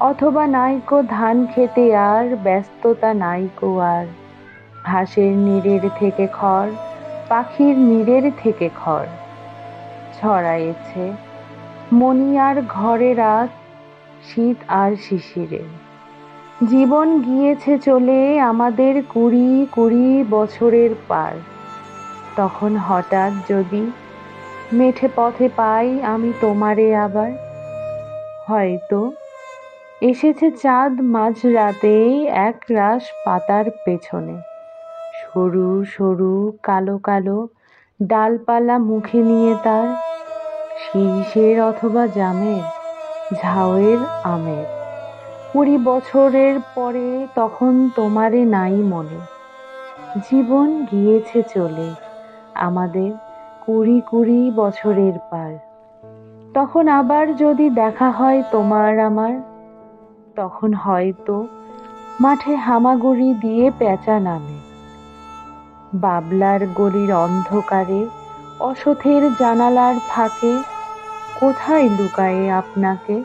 অথবা নাইকো ধান খেতে আর, ব্যস্ততা নাইকো আর। ঘাসের নীড়ের থেকে খড়, পাখির নীড়ের থেকে খড়। ছড়ায়েছে মনিয়ার ঘরে রাত, শীত আর শিশিরে। জীবন গিয়েছে চলে আমাদের কুড়ি কুড়ি বছরের পার। তখন হঠাৎ যদি মেঠে পথে পাই আমি তোমারে আবার, হয়তো এসেছে চাঁদ মাঝরাতে এক রাস পাতার পেছনে। সরু সরু, কালো কালো, ডালপালা মুখে নিয়ে তার শীষের অথবা জামের, ঝাউয়ের আমের। কুড়ি বছরের পরে তখন তোমারে নাই মনে। জীবন গিয়েছে চলে, আমাদের কুড়ি কুড়ি বছরের পার। তখন আবার যদি দেখা হয় তোমার আমার তখন হয়তো মাঠে হামাগুড়ি দিয়ে পেঁচা নামে। বাবলার গলির অন্ধকারে অসথের জানালার ফাঁকে কোথায় লুকায়ে আপনাকে?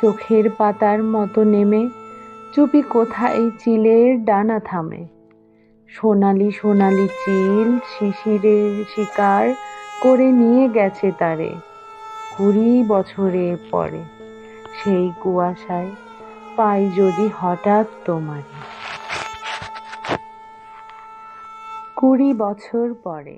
চোখের পাতার মতো নেমে চুপি কোথায় চিলের ডানা থামে? সোনালি সোনালি চিল শিশিরের শিকার করে নিয়ে গেছে তারে কুড়ি বছরের পরে। সেই কুয়াশায় পাই যদি হঠাৎ তোমারে। কুড়ি বছর পরে